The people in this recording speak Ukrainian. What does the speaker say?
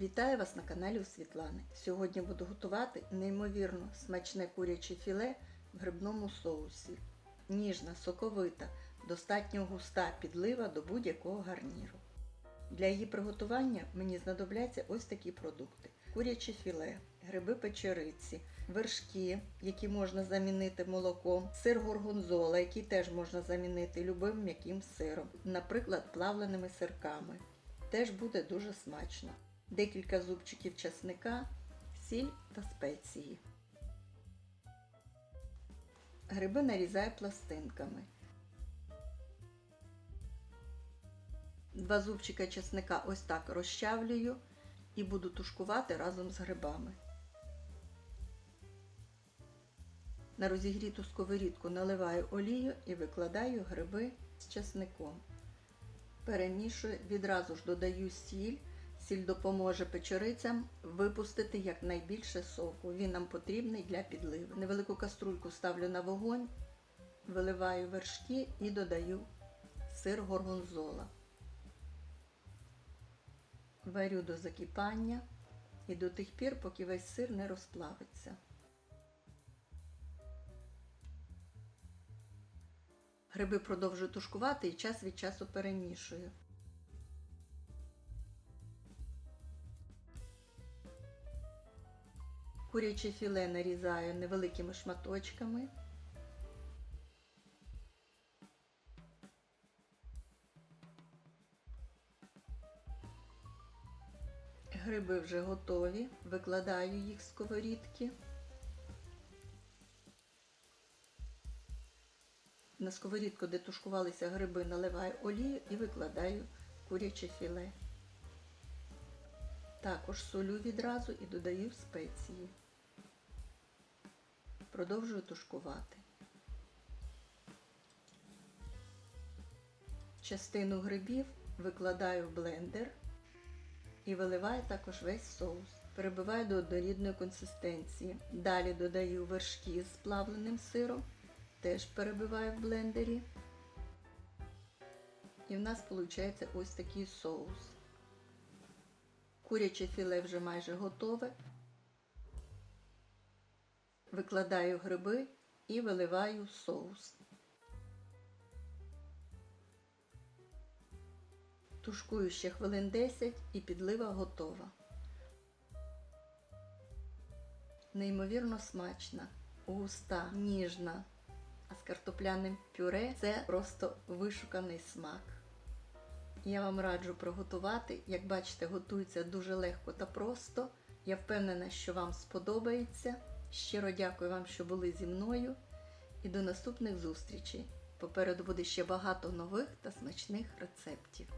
Вітаю вас на каналі у Світлани. Сьогодні буду готувати неймовірно смачне куряче філе в грибному соусі. Ніжна, соковита, достатньо густа підлива до будь-якого гарніру. Для її приготування мені знадобляться ось такі продукти: куряче філе, гриби печериці, вершки, які можна замінити молоком, сир горгонзола, який теж можна замінити любим м'яким сиром, наприклад, плавленими сирками. Теж буде дуже смачно. Декілька зубчиків часника, сіль та спеції. Гриби нарізаю пластинками. Два зубчика чесника ось так розчавлюю і буду тушкувати разом з грибами. На розігріту сковорідку наливаю олію і викладаю гриби з чесником. Перемішую, відразу ж додаю сіль. Сіль допоможе печерицям випустити якнайбільше соку. Він нам потрібний для підливи. Невелику каструльку ставлю на вогонь, виливаю вершки і додаю сир горгонзола. Варю до закипання і до тих пір, поки весь сир не розплавиться. Гриби продовжую тушкувати і час від часу перемішую. Куряче філе нарізаю невеликими шматочками. Гриби вже готові, викладаю їх з сковорідки. На сковорідку, де тушкувалися гриби, наливаю олію і викладаю куряче філе. Також солю відразу і додаю спеції. Продовжую тушкувати. Частину грибів викладаю в блендер і виливаю також весь соус. Перебиваю до однорідної консистенції. Далі додаю вершки з плавленим сиром, теж перебиваю в блендері. І в нас виходить ось такий соус. Куряче філе вже майже готове. Викладаю гриби і виливаю соус. Тушкую ще хвилин 10 і підлива готова. Неймовірно смачна, густа, ніжна, а з картопляним пюре це просто вишуканий смак. Я вам раджу приготувати. Як бачите, готується дуже легко та просто. Я впевнена, що вам сподобається. Щиро дякую вам, що були зі мною. І до наступних зустрічей. Попереду буде ще багато нових та смачних рецептів.